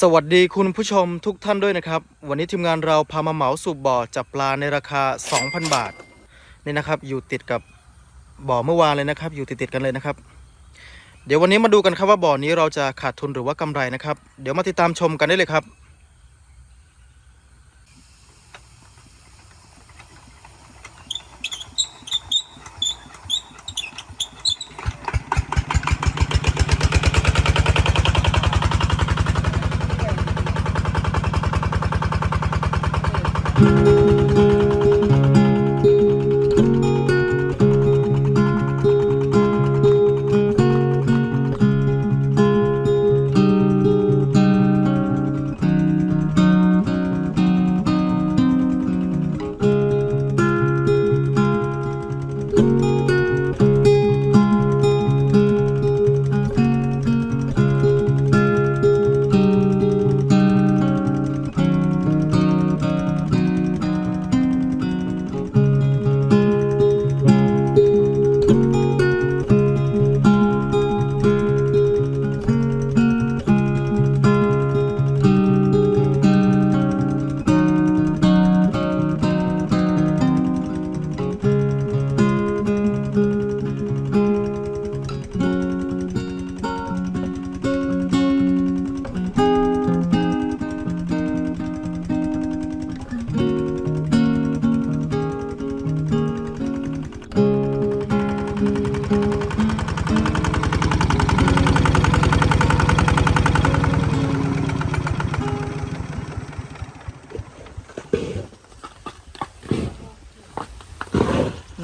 สวัสดีคุณผู้ชมทุกท่านด้วยนะครับ วันนี้ทีมงานเราพามาเหมาสูบบ่อจับปลาในราคา 2,000 บาทนี่นะครับ อยู่ติดกับบ่อเมื่อวานเลยนะครับ อยู่ติดติดกันเลยนะครับ เดี๋ยววันนี้มาดูกันครับว่าบ่อนี้เราจะขาดทุนหรือว่ากำไรนะครับ เดี๋ยวมาติดตามชมกันได้เลยครับ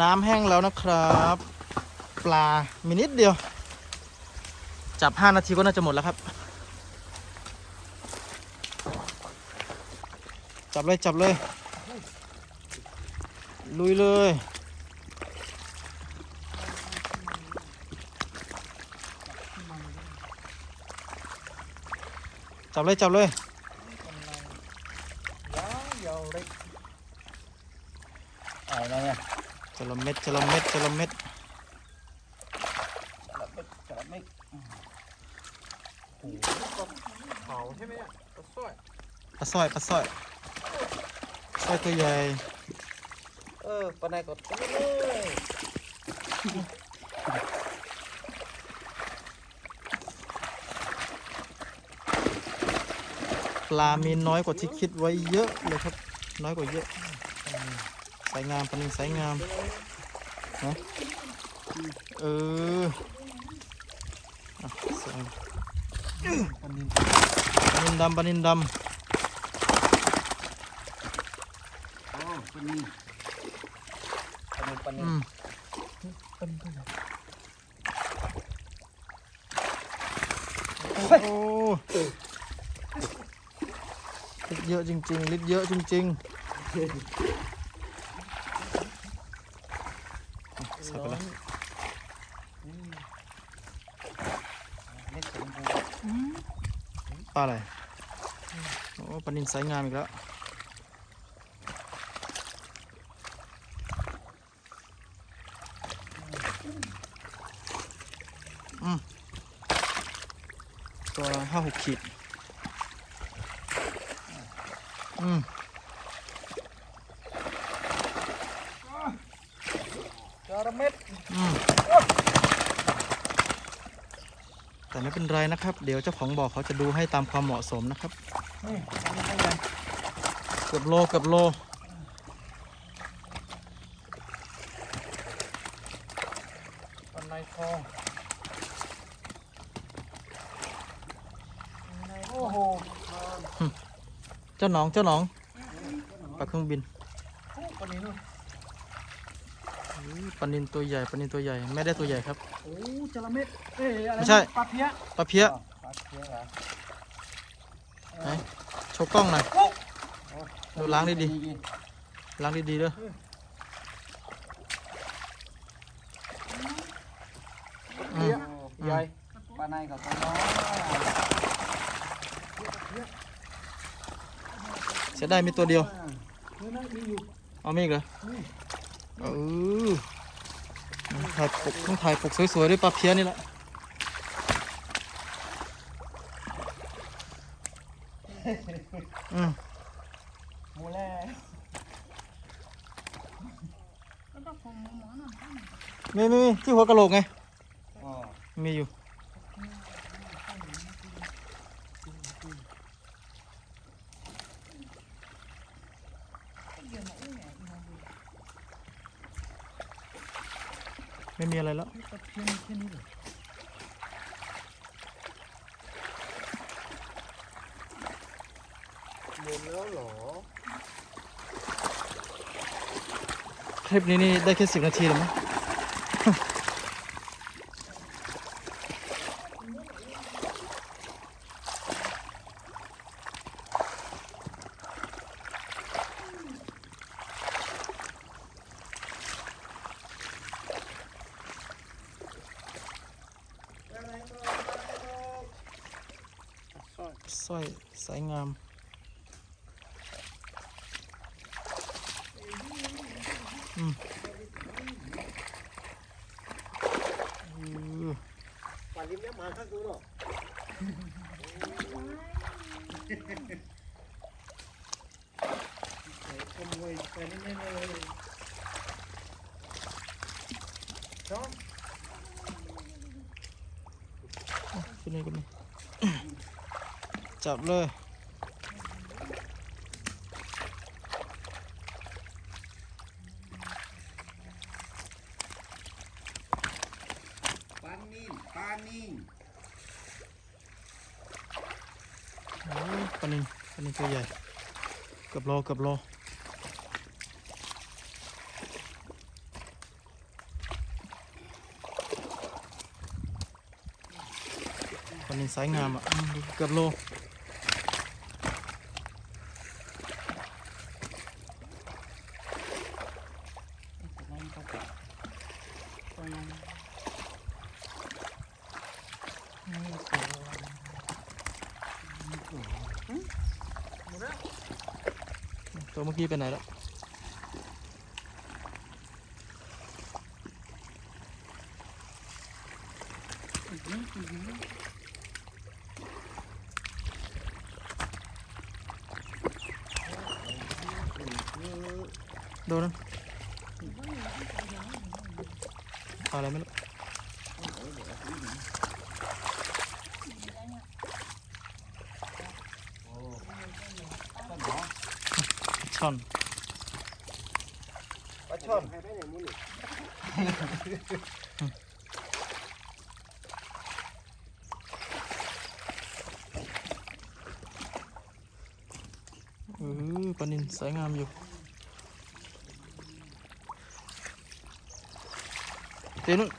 น้ำแห้งแล้วนะครับ ปลามีนิดเดียว จับ 5 นาทีก็น่าจะหมดแล้วครับ จับเลยจับเลย ลุยเลยจับเลยจับเลยอะไรเนี่ย จระเม็ดจระเม็ดจระเม็ดจระเม็ดจระเม็ดเผาใช่ไหมเนี่ยปลาสร้อยปลาสร้อยปลาสร้อยสร้อยตัวใหญ่เออปลาไหนก็ตัวเลยปลามีน้อยกว่าที่คิดไว้เยอะเลยครับ น้อยกว่าเยอะสายงามปลานินสายงามนะเอออะสวยปลานินปลานินดำปลานินดโอ้ปลานินปลานินปลาำนิอืนมปลานินตัวใหญ่โอ้ลิตรเยอะจริงๆลิตรเยอะจริงๆ อะใส่ไปเลยเม็ดสีชมพูปลาอะไร โอ้ปลานินสายงามอีกแล้วอืมตัวห้าหกขีด อืม จระเม็ด อืม แต่ไม่ เป็นไรนะครับ เดี๋ยวเจ้าของบ่อเขาจะดูให้ตามความเหมาะสมนะครับนี่ปลานินตัวใหญ่เกือบโลเกือบโลปลาในคลองโอ้โหเจ้าหนองเจ้าหนองปลาเครื่องบินปลานินนู่นอุ๊ย ปลานินตัวใหญ่ปลานินตัวใหญ่ไม่ได้ตัวใหญ่ครับ โอ้จระเม็ดเอ้ยอะไรไม่ใช่ ปลาเพี้ยปลาเพี้ยปลาเพี้ยเหรอไหนโชว์กล้องหน่อยดูล้างดีๆ ล้างดีๆเด้อเพี้ยใหญ่ปลาในกับตัวน้อยเสียได้มีตัวเดียวนี่นะมีอยู่เอาไม่อีกเหรอ เออถ่ายปกต้องถ่ายปกสวยๆด้วยปลาเพี้ยนี่แหละอืมหมูแล่มีมีมีที่หัวกะโหลกไงอ๋อมีอยู่ ไม่มีอะไรแล้ว หมดแล้วเหรอ คลิปนี้นี่ได้แค่สิบนาทีเลยมั้งสร้อยสร้อยสายงาม อืมอือ ป่านริมน้ำมาข้างกูเนาะขโมยไปแน่เลยน้องขึ้นนี่กันนี่จับเลย ปลานิ่นปลา นิ่นโอ้ยปลานินปลานินตัวใหญ่เกือบโลเกือบโลปลานินสายงามอะอืมเกือบโล ตัวเมื่อกี้ไปไหนแล้วโดนนะเอาอะไรไม่รู้ ช่อนปลาช่อนให้ได้อย่างนี้นี่เออปลานินสวยงามอยู่เต้นุ่น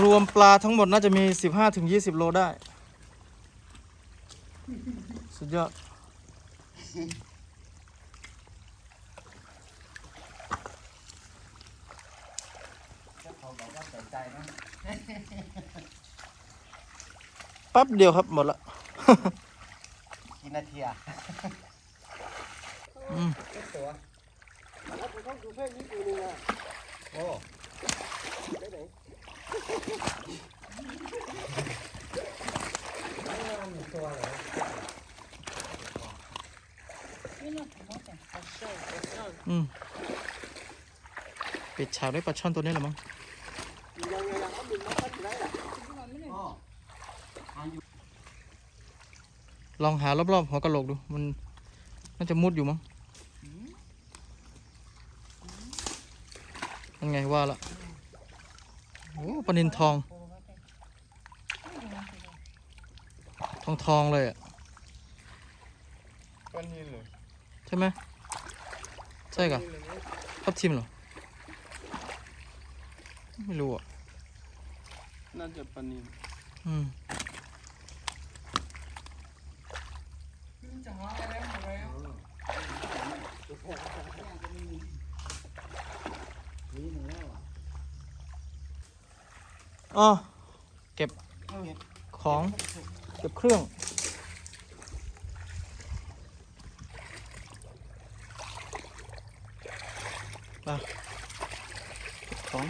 รวมปลาทั้งหมดน่าจะมี 15-20 โลได้ สุดยอดเขาบอกว่าใส่ใจนะแป๊บเดียวครับหมดละกี่นาทีอะอืมตัวแล้วผมต้องดูแค่นี้ตัวนึงอะโอ้ไปไหนมีตัวเหร อืมปิดฉากด้วยปลาช่อนตัวนี้แหละมั้งยังไงล่ะเขาดึงมาตั้งลองหารอบๆหัวกะโหลกดู มันน่าจะมุดอยู่มั้งยังไงว่าละ อ้ปลานินทอง ทองทองๆเลยอะปลานินเหรอใช่ไหมใช่กะทับทิมเหรอ ไม่รู้อะ น่าจะปลานิน อืม อ๋อเก็บของ เก็บเครื่อง มาของ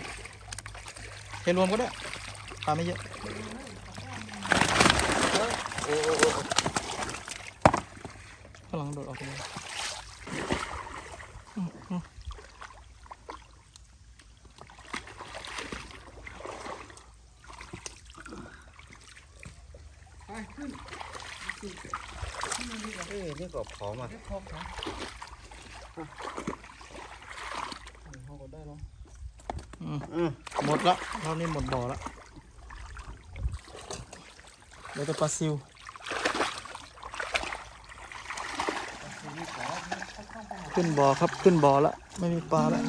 เทรวมก็ได้ปลาไม่เยอะโอ้โหข้างหลังโดดออกเลย เอ้ยนี่ก็ผอมอะเรียกพอครับเขาก็ได้แล้วอืมอืมหมดละรอบนี้หมดบ่อละเหลือแต่ปลาซิวขึ้นบ่อครับขึ้นบ่อละไม่มีปลาละ